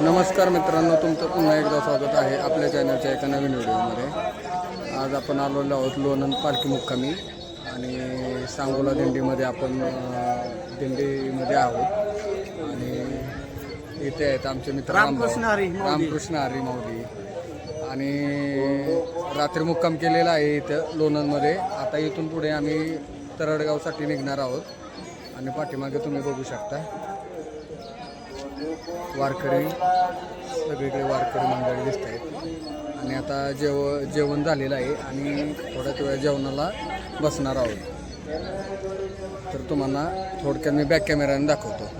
नमस्कार मित्रांनो तुमचं पुन्हा एकदा स्वागत आहे आपल्या चॅनलच्या एका नवीन व्हिडिओमध्ये. आज आपण आलेलो आहोत लोणंद पालखी मुक्कामी आणि सांगोला दिंडीमध्ये आपण दिंडीमध्ये आहोत. आणि इथे आहेत आमचे मित्र रामकृष्ण हरी. रामकृष्ण हरी माऊली आणि रात्री मुक्काम केलेला आहे इथं लोणंदमध्ये. आता इथून पुढे आम्ही तरडगावसाठी निघणार आहोत. आणि पाठीमागे तुम्ही बघू शकता. वारकरी सगळीकडे वारकरी मंडळी दिसत आहेत. आणि आता जेव जेवण झालेलं आहे आणि थोड्याच वेळा जेवणाला बसणार आहोत. तर तुम्हाला थोडक्यात मी बॅक कॅमेऱ्याने दाखवतो.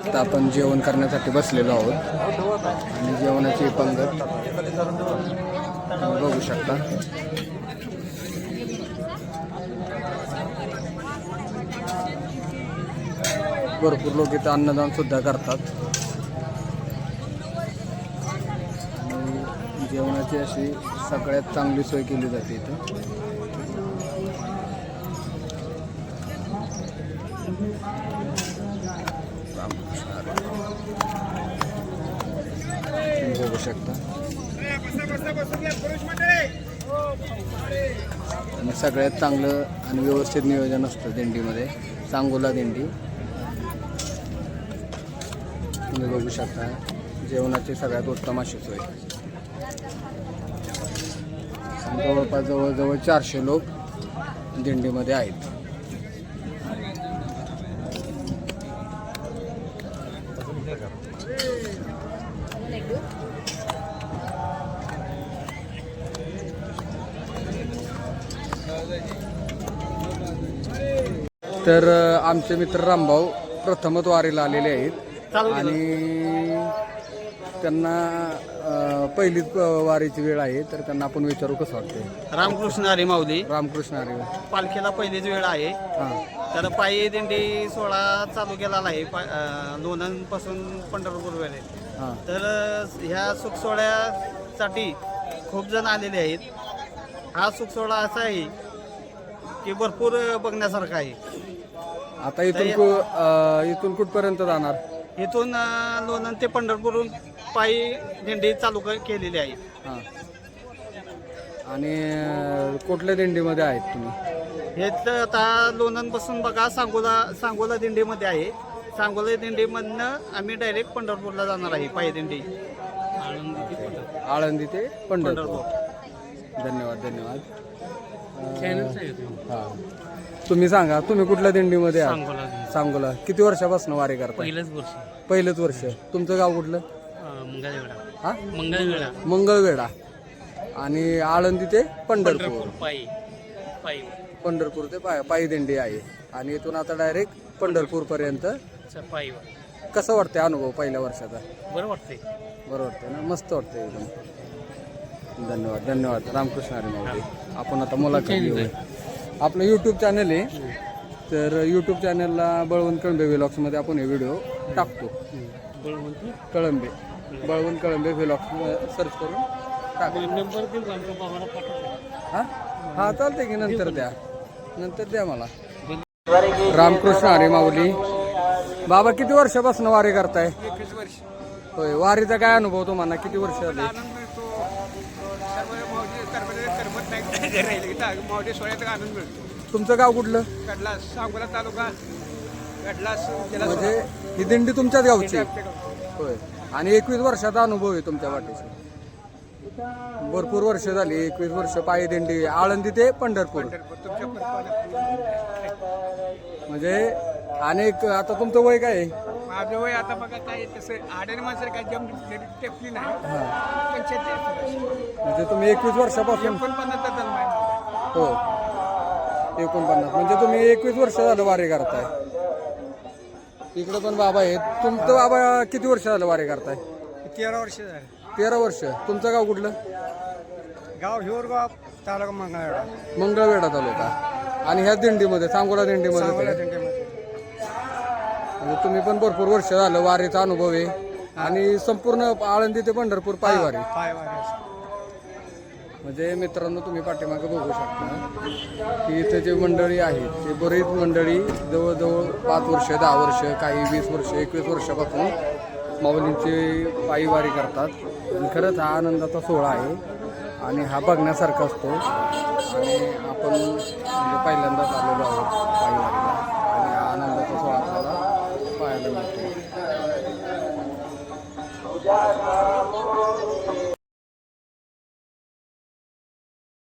आता आपण जेवण करण्यासाठी बसलेलो आहोत. आणि जेवणाची पंगत बघू शकता. भरपूर लोक इथं अन्नदान सुद्धा करतात. आणि जेवणाची अशी सगळ्यात चांगली सोय केली जाते इथं. तुम्ही बघू शकता. आणि सगळ्यात चांगलं आणि व्यवस्थित नियोजन असतं दिंडीमध्ये चांगोला दिंडी. तुम्ही बघू शकता जेवणाची सगळ्यात उत्तम अशी सोय. जवळपास जवळजवळ चारशे लोक दिंडीमध्ये आहेत. तर आमचे मित्र रामभाऊ प्रथमच वारीला आलेले आहेत. आणि त्यांना अ, वारीची वेळ आहे तर त्यांना आपण विचारू कसं वाटते रामकृष्ण हरी माऊली. रामकृष्ण हरी पालखीला पहिलीच वेळ आहे. हां. तर पायी दिंडी सोहळा चालू केलेला आहे. पा- अं, लोणंदपासून पंढरपूर वेळे हां. तर अं, ह्या सुख सोहळ्यासाठी खूप जण आलेले आहेत. हा सुख सोहळा असा आहे की भरपूर अं, बघण्यासारखा आहे. आता इथून कु अ, इथून कुठपर्यंत जाणार? इथून लोणंद ते पंढरपूर पायी दिंडी चालू क- केलेली आहे. हां. आणि अ, कुठल्या दिंडीमध्ये आहेत तुम्ही? हे तर आता लोणंदपासून बघा सांगोला सांगोला दिंडीमध्ये आहे. सांगोला दिंडीमधनं आम्ही डायरेक्ट पंढरपूरला जाणार आहे पायी दिंडी. आळंदी ते पंढरपूर. पंढरपूर. धन्यवाद धन्यवाद. हां. तुम्ही सांगा तुम्ही कुठल्या दिंडीमध्ये आहात? सांगोला सांगोला. किती वर्षापासून वारी करता पहिलंच वर्ष. पहिलंच वर्ष. तुमचं गाव कुठलं? अं, मंगळवेढा. हा? आणि आळंदी ते पंढरपूर. पायी. पायी. पंढरपूर ते पाय पायी दिंडी आहे. आणि इथून आता डायरेक्ट पंढरपूर पर्यंत च- कसं वाटतंय अनुभव पहिल्या वर्षाचा? बरं वाटतंय. बरं वाटतंय ना? मस्त वाटतंय एकदम. धन्यवाद धन्यवाद. रामकृष्ण हरी माऊली. आपण आता मुलाखत घेऊ आपलं यूट्यूब चॅनल आहे. तर यूट्यूब चॅनलला बळवंत कळंबे व्लॉग्समध्ये आपण हे व्हिडिओ टाकतो. बळवंत कळंबे. बळवंत कळंबे व्लॉग्स सर्च करून टाकतो हां? हां का हा की नंतर द्या. नंतर द्या मला. रामकृष्ण हरी माऊली. बाबा किती वर्षापासून वारी करताय? होय वारीचा काय अनुभव तुम्हाला? किती वर्ष झाले? मावडी सोहळ्याचा आनंद मिळतो. तुमचं गाव कुठलं? कडला सांगोला तालुका. म्हणजे ही दिंडी तुमच्याच गावची? होय. आणि एकवीस वर्षाचा अनुभव आहे तुमच्या वाटेचा. भरपूर वर्ष झाली एकवीस वर्ष पायी दिंडी आळंदी ते पंढरपूर. म्हणजे अनेक आता तुमचं वय काय आहे? माझं वय आता बघा काय तसं आड्याने माणसं काय जम टेपली नाही. हा. पंच्याहत्तर म्हणजे तुम्ही एकवीस वर्षापासून एकोणपन्नासचा जन्म आहे. हो. एकोणपन्नास. म्हणजे तुम्ही एकवीस वर्ष झालं वारी करताय. इकडे पण बाबा आहेत. तुमचं बाबा किती वर्ष झालं वारी करताय? तेरा वर्ष झाले. तेरा वर्ष. तुमचं गाव कुठलं? गाव हिवरगाव तालुका मंगळवेढा. मंगळवेढा तालुका. आणि ह्या दिंडीमध्ये सांगोला. दिंडीमध्ये. म्हणजे तुम्ही पण भरपूर वर्ष झालं वारीचा अनुभव आहे. आणि संपूर्ण आळंदी ते पंढरपूर पायी वारी पाय वारी असते. म्हणजे मित्रांनो तुम्ही पाठीमागे बघू शकता की इथे जे मंडळी आहेत ते बरीच मंडळी जवळजवळ पाच वर्ष दहा वर्ष काही वीस वर्ष एकवीस वर्षापासून माऊलींची पायीवारी करतात. आणि खरंच हा आनंदाचा सोहळा आहे. आणि हा बघण्यासारखा असतो. आणि आपण म्हणजे पहिल्यांदाच आलेलो आहोत पायीवारीला